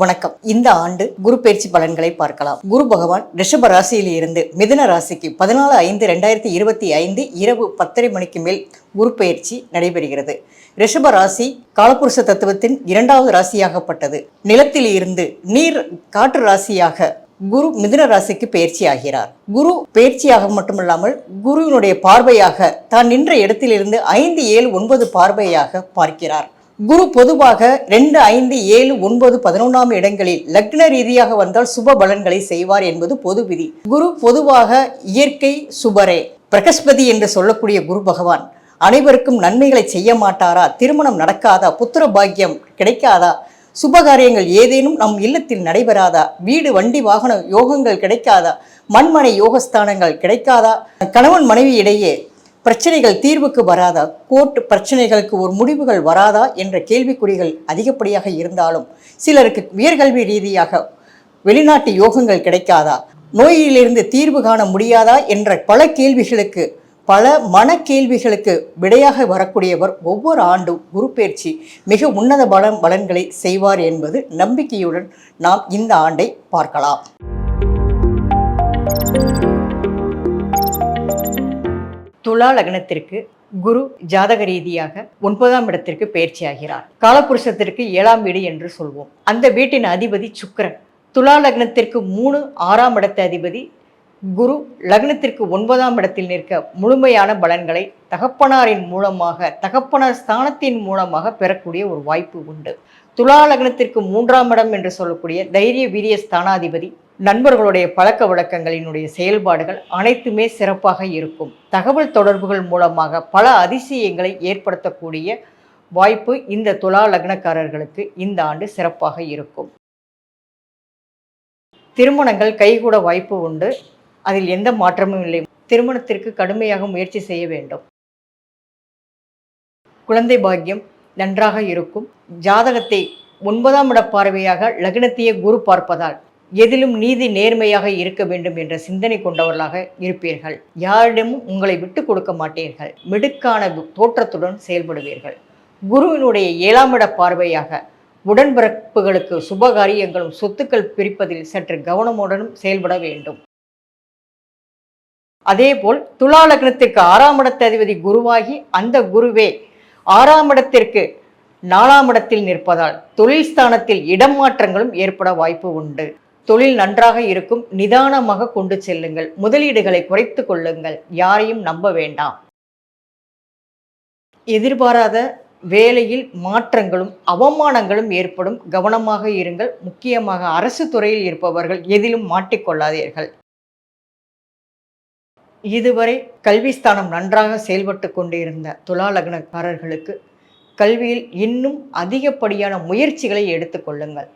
வணக்கம். இந்த ஆண்டு குரு பயிற்சி பலன்களை பார்க்கலாம். குரு பகவான் ரிஷப ராசியில் இருந்து மிதுன ராசிக்கு பதினாலு ஐந்து ரெண்டாயிரத்தி இருபத்தி ஐந்து இரவு பத்தரை மணிக்கு மேல் குரு பயிற்சி நடைபெறுகிறது. ரிஷப ராசி காலபுருஷ தத்துவத்தின் இரண்டாவது ராசியாகப்பட்டது. நிலத்தில் இருந்து நீர் காற்று ராசியாக குரு மிதுன ராசிக்கு பயிற்சி ஆகிறார். குரு பயிற்சியாக மட்டுமல்லாமல் குருவினுடைய பார்வையாக தான் நின்ற இடத்திலிருந்து ஐந்து ஏழு ஒன்பது பார்வையாக பார்க்கிறார். குரு பொதுவாக ரெண்டு ஐந்து ஏழு ஒன்பது பதினொன்றாம் இடங்களில் லக்ன ரீதியாக வந்தால் சுப பலன்களை செய்வார் என்பது பொது விதி. குரு பொதுவாக இயற்கை சுபரே பிரகஸ்பதி என்று சொல்லக்கூடிய குரு பகவான். அனைவருக்கும் நன்மைகளை செய்ய மாட்டாரா? திருமணம் நடக்காதா? புத்திர பாக்கியம் கிடைக்காதா? சுபகாரியங்கள் ஏதேனும் நம் இல்லத்தில் நடைபெறாதா? வீடு வண்டி வாகன யோகங்கள் கிடைக்காதா? மண்மனை யோகஸ்தானங்கள் கிடைக்காதா? கணவன் மனைவி இடையே பிரச்சனைகள் தீர்வுக்கு வராதா? கோர்ட் பிரச்சனைகளுக்கு ஒரு முடிவுகள் வராதா? என்ற கேள்விக்குறிகள் அதிகப்படியாக இருந்தாலும் சிலருக்கு உயர்கல்வி ரீதியாக வெளிநாட்டு யோகங்கள் கிடைக்காதா? நோயிலிருந்து தீர்வு காண முடியாதா? என்ற பல கேள்விகளுக்கு பல மன கேள்விகளுக்கு விடையாக வரக்கூடியவர் ஒவ்வொரு ஆண்டும் குருப்பெயர்ச்சி மிக உன்னத பலன் பலன்களை செய்வார் என்பது நம்பிக்கையுடன் நாம் இந்த ஆண்டை பார்க்கலாம். துலா லக்னத்திற்கு குரு ஜாதக ரீதியாக ஒன்பதாம் இடத்திற்கு பயிற்சி ஆகிறார் காலபுருஷத்திற்கு ஏழாம் வீடு என்று சொல்வோம். அந்த வீட்டின் அதிபதி சுக்கரன். துலா லக்னத்திற்கு மூணு ஆறாம் இடத்து அதிபதி குரு. லக்னத்திற்கு ஒன்பதாம் இடத்தில் நிற்க முழுமையான பலன்களை தகப்பனாரின் மூலமாக தகப்பனார் ஸ்தானத்தின் மூலமாக பெறக்கூடிய ஒரு வாய்ப்பு உண்டு. துலா லக்னத்திற்கு மூன்றாம் இடம் என்று சொல்லக்கூடிய தைரிய வீரிய ஸ்தானாதிபதி நண்பர்களுடைய பழக்க வழக்கங்களினுடைய செயல்பாடுகள் அனைத்துமே சிறப்பாக இருக்கும். தகவல் தொடர்புகள் மூலமாக பல அதிசயங்களை ஏற்படுத்தக்கூடிய வாய்ப்பு இந்த துலா லக்னக்காரர்களுக்கு இந்த ஆண்டு சிறப்பாக இருக்கும். திருமணங்கள் கைகூட வாய்ப்பு உண்டு. அதில் எந்த மாற்றமும் இல்லை. திருமணத்திற்கு கடுமையாக முயற்சி செய்ய வேண்டும். குழந்தை பாக்கியம் நன்றாக இருக்கும். ஜாதகத்தை ஒன்பதாம் இட பார்வையாக லக்னத்தையே குரு பார்ப்பதால் எதிலும் நீதி நேர்மையாக இருக்க வேண்டும் என்ற சிந்தனை கொண்டவர்களாக இருப்பீர்கள். யாரிடமும் உங்களை விட்டு கொடுக்க மாட்டீர்கள். மிடுக்கான தோற்றத்துடன் செயல்படுவீர்கள். குருவினுடைய ஏழாம் இட பார்வையாக உடன்பிறப்புகளுக்கு சுபகாரியங்களும் சொத்துக்கள் பிரிப்பதில் சற்று கவனமுடனும் செயல்பட வேண்டும். அதேபோல் துலா லக்னத்திற்கு ஆறாம் இடத்து அதிபதி குருவாகி அந்த குருவே ஆறாம் இடத்திற்கு நாலாம் இடத்தில் நிற்பதால் தொழில் ஸ்தானத்தில் இடம் மாற்றங்களும் ஏற்பட வாய்ப்பு உண்டு. தொழில் நன்றாக இருக்கும் நிதானமாக கொண்டு செல்லுங்கள். முதலீடுகளை குறைத்து கொள்ளுங்கள். யாரையும் நம்ப வேண்டாம். எதிர்பாராத வேலையில் மாற்றங்களும் அவமானங்களும் ஏற்படும். கவனமாக இருங்கள். முக்கியமாக அரசு துறையில் இருப்பவர்கள் எதிலும் மாட்டிக்கொள்ளாதீர்கள் இதுவரை கல்விஸ்தானம் நன்றாக செயல்பட்டு கொண்டிருந்த துலா லக்னக்காரர்களுக்கு கல்வியில் இன்னும் அதிகப்படியான முயற்சிகளை எடுத்துக்கொள்ளுங்கள்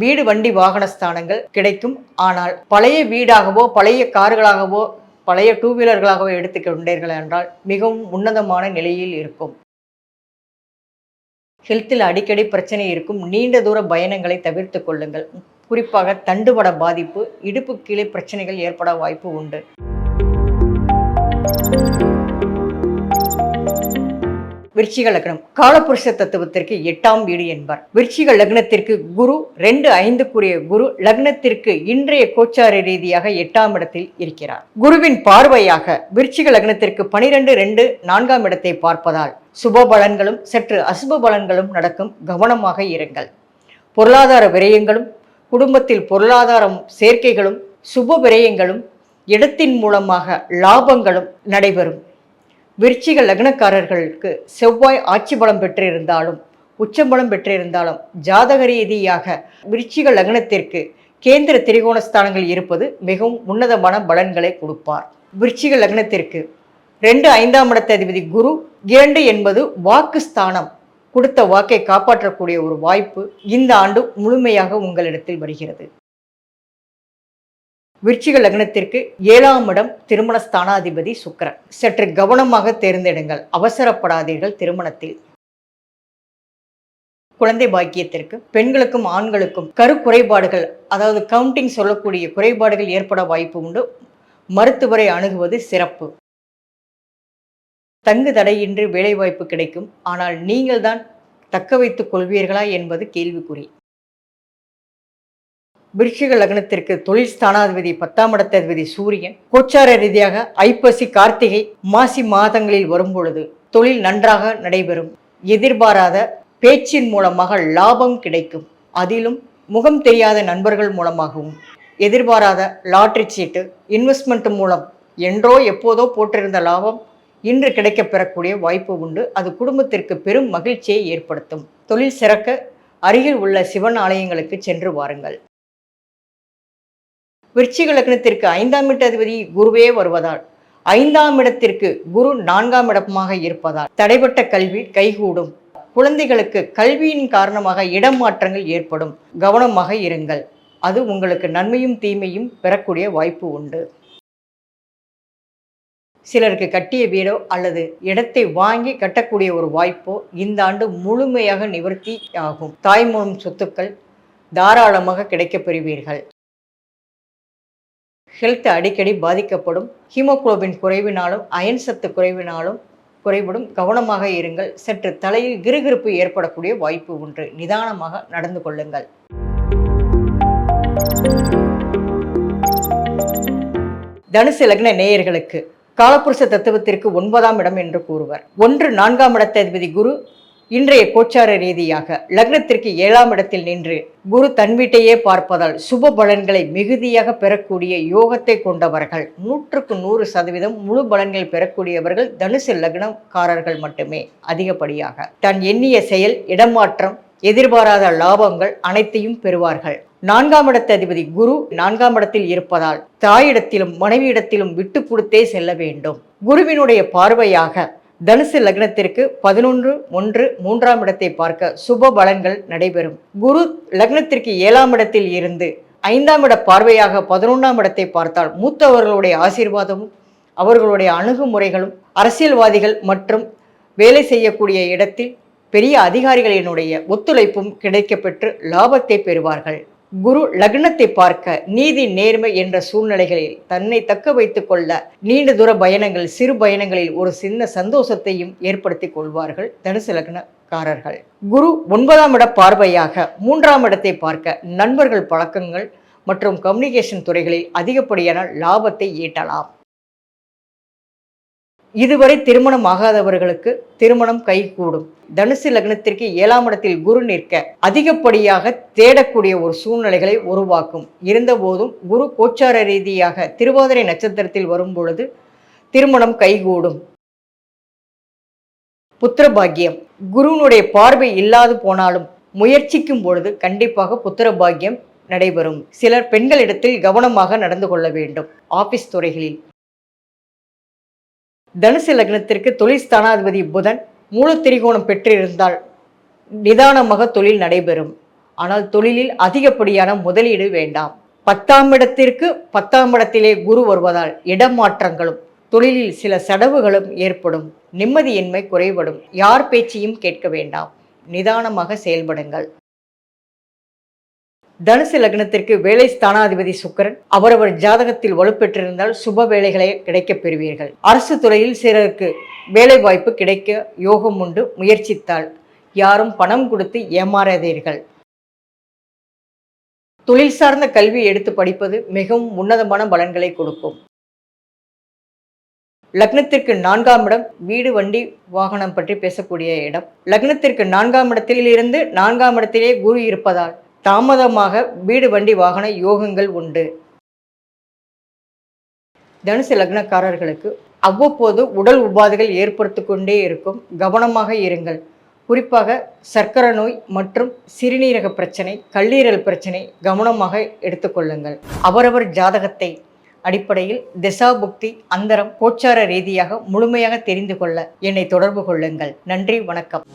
வீடு வண்டி வாகன ஸ்தானங்கள் கிடைக்கும். ஆனால் பழைய வீடாகவோ பழைய கார்களாகவோ பழைய டூ வீலர்களாகவோ எடுத்துக்கொண்டீர்கள் என்றால் மிகவும் உன்னதமான நிலையில் இருக்கும். ஹெல்த்தில் அடிக்கடி பிரச்சனை இருக்கும். நீண்ட தூர பயணங்களை தவிர்த்து கொள்ளுங்கள். குறிப்பாக தண்டுவட பாதிப்பு இடுப்பு கீழே பிரச்சனைகள் ஏற்பட வாய்ப்பு உண்டு. விருச்சிக லக்னம். காலபுருஷ தத்துவத்திற்கு எட்டாம் வீடு என்பார். விருச்சிக லக்னத்திற்கு குரு ரெண்டு ஐந்துக்குரிய குரு லக்னத்திற்கு இன்றைய கோச்சார ரீதியாக எட்டாம் இடத்தில் இருக்கிறார். குருவின் பார்வையாக விருச்சிக லக்னத்திற்கு பனிரெண்டு ரெண்டு நான்காம் இடத்தை பார்ப்பதால் சுப பலன்களும் சற்று அசுப பலன்களும் நடக்கும். கவனமாக இருங்கள். பொருளாதார விரயங்களும் குடும்பத்தில் பொருளாதாரம் சேர்க்கைகளும் சுப விரயங்களும் இடத்தின் மூலமாக லாபங்களும் நடைபெறும். விருச்சிக லக்னக்காரர்களுக்கு செவ்வாய் ஆட்சி பலம் பெற்றிருந்தாலும் உச்சபலம் பெற்றிருந்தாலும் ஜாதக ரீதியாக விருச்சிக லக்னத்திற்கு கேந்திர திரிகோண ஸ்தானங்கள் இருப்பது மிகவும் உன்னதமான பலன்களை கொடுப்பார். விருச்சிக லக்னத்திற்கு ரெண்டு ஐந்தாம் இடத்த அதிபதி குரு இரண்டு என்பது வாக்கு ஸ்தானம் கொடுத்த வாக்கை காப்பாற்றக்கூடிய ஒரு வாய்ப்பு இந்த ஆண்டு முழுமையாக உங்களிடத்தில் வருகிறது. விருச்சிக லக்னத்திற்கு ஏழாம் இடம் திருமண ஸ்தானாதிபதி சுக்கரன். சற்று கவனமாக தேர்ந்தெடுங்கள். அவசரப்படாதீர்கள் திருமணத்தில். குழந்தை பாக்கியத்திற்கு பெண்களுக்கும் ஆண்களுக்கும் கரு குறைபாடுகள் அதாவது கவுண்டிங் சொல்லக்கூடிய குறைபாடுகள் ஏற்பட வாய்ப்பு உண்டு. மருத்துவரை அணுகுவது சிறப்பு. தங்கு தடையின்றி வேலைவாய்ப்பு கிடைக்கும். ஆனால் நீங்கள் தான் தக்க வைத்துக் கொள்வீர்களா என்பது கேள்விக்குறி. விருச்சிக லக்னத்திற்கு தொழில் ஸ்தானாதிபதி பத்தாம் இடத்ததிபதி சூரியன் கோச்சார ரீதியாக ஐப்பசி கார்த்திகை மாசி மாதங்களில் வரும்பொழுது தொழில் நன்றாக நடைபெறும். எதிர்பாராத பேச்சின் மூலமாக லாபம் கிடைக்கும். அதிலும் முகம் தெரியாத நண்பர்கள் மூலமாகவும் எதிர்பாராத லாட்ரி சீட்டு இன்வெஸ்ட்மெண்ட் மூலம் என்றோ எப்போதோ போட்டிருந்த லாபம் இன்று கிடைக்கப் பெறக்கூடிய வாய்ப்பு உண்டு. அது குடும்பத்திற்கு பெரும் மகிழ்ச்சியை ஏற்படுத்தும். தொழில் சிறக்க அருகில் உள்ள சிவன் ஆலயங்களுக்கு சென்று வாருங்கள். விருச்சிக லக்னத்திற்கு ஐந்தாம் இடதிபதி குருவே வருவதால் ஐந்தாம் இடத்திற்கு குரு நான்காம் இடமாக இருப்பதால் தடைப்பட்ட கல்வி கைகூடும். குழந்தைகளுக்கு கல்வியின் காரணமாக இடம் மாற்றங்கள் ஏற்படும். கவனமாக இருங்கள். அது உங்களுக்கு நன்மையும் தீமையும் பெறக்கூடிய வாய்ப்பு உண்டு. சிலருக்கு கட்டிய வீடோ அல்லது இடத்தை வாங்கி கட்டக்கூடிய ஒரு வாய்ப்போ இந்த ஆண்டு முழுமையாக நிவர்த்தி ஆகும். தாய்மூலம் சொத்துக்கள் தாராளமாக கிடைக்கப் பெறுவீர்கள். ஹெல்த் அடிக்கடி பாதிக்கப்படும். ஹீமோகுளோபின் குறைவினாலும் அயன் சத்து குறைவினாலும் குறைவிடும் கவனமாக இருங்கள். சற்று தலையில் கிருகிருப்பு ஏற்படக்கூடிய வாய்ப்பு ஒன்று நிதானமாக நடந்து கொள்ளுங்கள். தனுசு லக்ன நேயர்களுக்கு காலப்புருஷ தத்துவத்திற்கு ஒன்பதாம் இடம் என்று கூறுவர். ஒன்று நான்காம் இடத்ததிபதி குரு இன்றைய கோச்சார ரீதியாக லக்னத்திற்கு ஏழாம் இடத்தில் நின்று குரு தன் வீட்டையே பார்ப்பதால் சுப பலன்களை மிகுதியாக பெறக்கூடிய யோகத்தை கொண்டவர்கள். நூற்றுக்கு நூறு சதவீதம் முழு பலன்கள் பெறக்கூடியவர்கள் தனுசு லக்னக்காரர்கள் மட்டுமே அதிகப்படியாக. தன் எண்ணிய செயல் இடமாற்றம் எதிர்பாராத லாபங்கள் அனைத்தையும் பெறுவார்கள். நான்காம் இடத்த அதிபதி குரு நான்காம் இடத்தில் இருப்பதால் தாயிடத்திலும் மனைவியிடத்திலும் விட்டு கொடுத்தே செல்ல வேண்டும். குருவினுடைய பார்வையாக தனுசு லக்னத்திற்கு பதினொன்று ஒன்று மூன்றாம் இடத்தை பார்க்க சுப பலன்கள் நடைபெறும். குரு லக்னத்திற்கு ஏழாம் இடத்தில் இருந்து ஐந்தாம் இட பார்வையாக பதினொன்றாம் இடத்தை பார்த்தால் மூத்தவர்களுடைய ஆசீர்வாதமும் அவர்களுடைய அணுகுமுறைகளும் அரசியல்வாதிகள் மற்றும் வேலை செய்யக்கூடிய இடத்தில் பெரிய அதிகாரிகளினுடைய ஒத்துழைப்பும் கிடைக்கப்பெற்று லாபத்தை பெறுவார்கள். குரு லக்னத்தை பார்க்க நீதி நேர்மை என்ற சூழ்நிலைகளில் தன்னை தக்க வைத்துக் கொள்ள நீண்ட தூர பயணங்கள் சிறு பயணங்களில் ஒரு சின்ன சந்தோஷத்தையும் ஏற்படுத்தி கொள்வார்கள் தனுசு லக்னக்காரர்கள். குரு ஒன்பதாம் இட பார்வையாக மூன்றாம் இடத்தை பார்க்க நண்பர்கள் பழக்கங்கள் மற்றும் கம்யூனிகேஷன் துறைகளில் அதிகப்படியான லாபத்தை ஈட்டலாம். இதுவரை திருமணம் ஆகாதவர்களுக்கு திருமணம் கைகூடும். தனுசு லக்னத்திற்கு ஏழாம் இடத்தில் குரு நிற்க அதிகப்படியாக தேடக்கூடிய ஒரு சூழ்நிலைகளை உருவாக்கும். இருந்தபோதும் குரு கோச்சார ரீதியாக திருவாதிரை நட்சத்திரத்தில் வரும் பொழுது திருமணம் கைகூடும். புத்திரபாகியம் குருவினுடைய பார்வை இல்லாது போனாலும் முயற்சிக்கும் பொழுது கண்டிப்பாக புத்திரபாகியம் நடைபெறும். சிலர் பெண்களிடத்தில் கவனமாக நடந்து கொள்ள வேண்டும். ஆபீஸ் துறைகளில் தனுசு லக்னத்திற்கு தொழில் ஸ்தானாதிபதி புதன் மூல திரிகோணம் பெற்றிருந்தால் நிதானமாக தொழில் நடைபெறும். ஆனால் தொழிலில் அதிகப்படியான முதலீடு வேண்டாம். பத்தாம் இடத்திற்கு பத்தாம் இடத்திலே குரு வருவதால் இடமாற்றங்களும் தொழிலில் சில செடவுகளும் ஏற்படும். நிம்மதியின்மை குறைபடும். யார் பேச்சையும் கேட்க வேண்டாம். நிதானமாக செயல்படுங்கள். தனுசு லக்னத்திற்கு வேலை ஸ்தானாதிபதி சுக்கரன். அவரவர் ஜாதகத்தில் வலுப்பெற்றிருந்தால் சுப வேலைகளை கிடைக்கப் பெறுவீர்கள். அரசு துறையில் சிலருக்கு வேலை வாய்ப்பு கிடைக்க யோகம் உண்டு முயற்சித்தால் யாரும் பணம் கொடுத்து ஏமாறாதீர்கள். தொழில் சார்ந்த கல்வி எடுத்து படிப்பது மிகவும் உன்னதமான பலன்களை கொடுக்கும். லக்னத்திற்கு நான்காம் இடம் வீடு வண்டி வாகனம் பற்றி பேசக்கூடிய இடம். லக்னத்திற்கு நான்காம் இடத்தில் இருந்து நான்காம் இடத்திலே குரு இருப்பதால் தாமதமாக வீடு வண்டி வாகன யோகங்கள் உண்டு. தனுசு லக்னக்காரர்களுக்கு அவ்வப்போது உடல் உபாதைகள் ஏற்படுத்தி கொண்டே இருக்கும். கவனமாக இருங்கள். குறிப்பாக சர்க்கரை நோய் மற்றும் சிறுநீரக பிரச்சனை கல்லீரல் பிரச்சனை கவனமாக எடுத்துக்கொள்ளுங்கள் அவரவர் ஜாதகத்தை அடிப்படையில் திசாபுக்தி அந்தரம் கோச்சார ரீதியாக முழுமையாக தெரிந்து கொள்ள என்னை தொடர்பு கொள்ளுங்கள். நன்றி வணக்கம்.